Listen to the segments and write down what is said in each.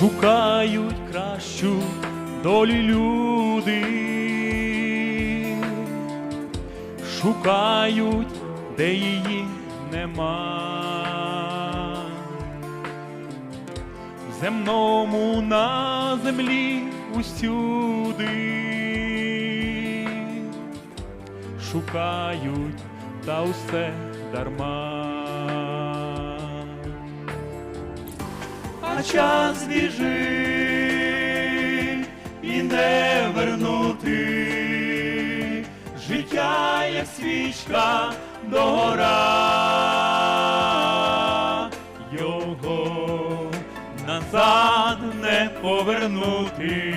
шукають кращу долі люди, шукають, де її нема. Земному на землі усюди шукають, та усе дарма. А час біжить і не вернути. Життя, як свічка догора, його назад не повернути,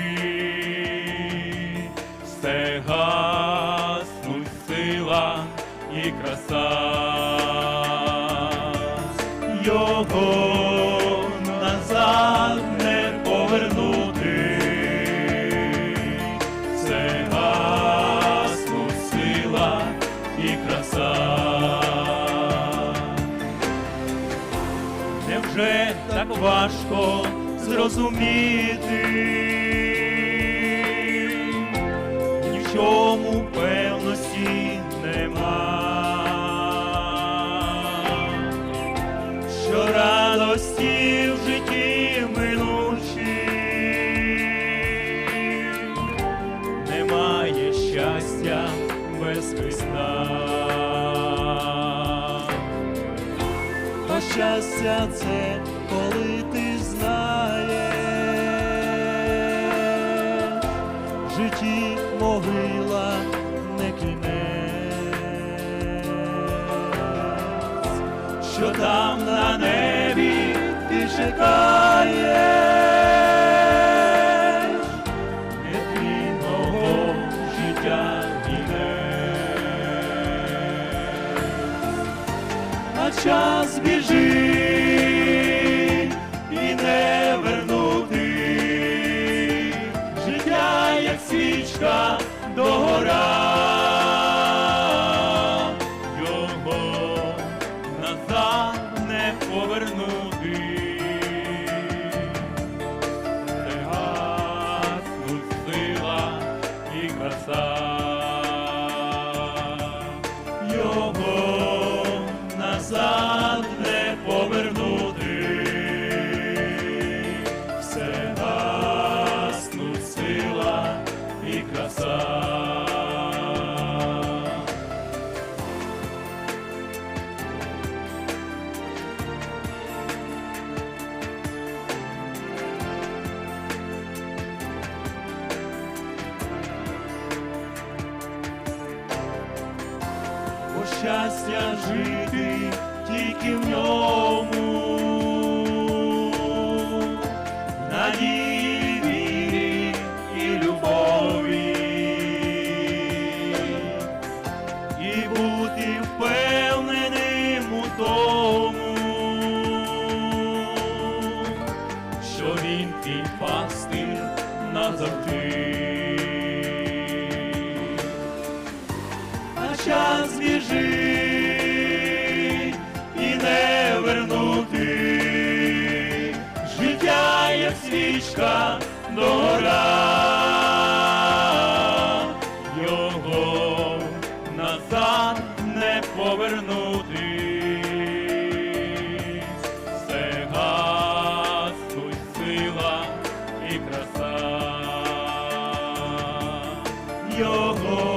все гаснуть сила і краса. Його Невже так важко зрозуміти? Ні в чому певності щастя це, коли ти знаєш, в житті могила не кінець, що там на небі ти чекаєш, час біжить і не вернути. Життя, як свічка догора, його назад не повернути. Його щастя жити тільки в ньому, надії, вірі і любові, і бути впевненим у тому, що він твій пастир назавжди. Час біжить і не вернути. Життя, як свічка догора, його назад не повернути. Все гаснуть сила і краса. Його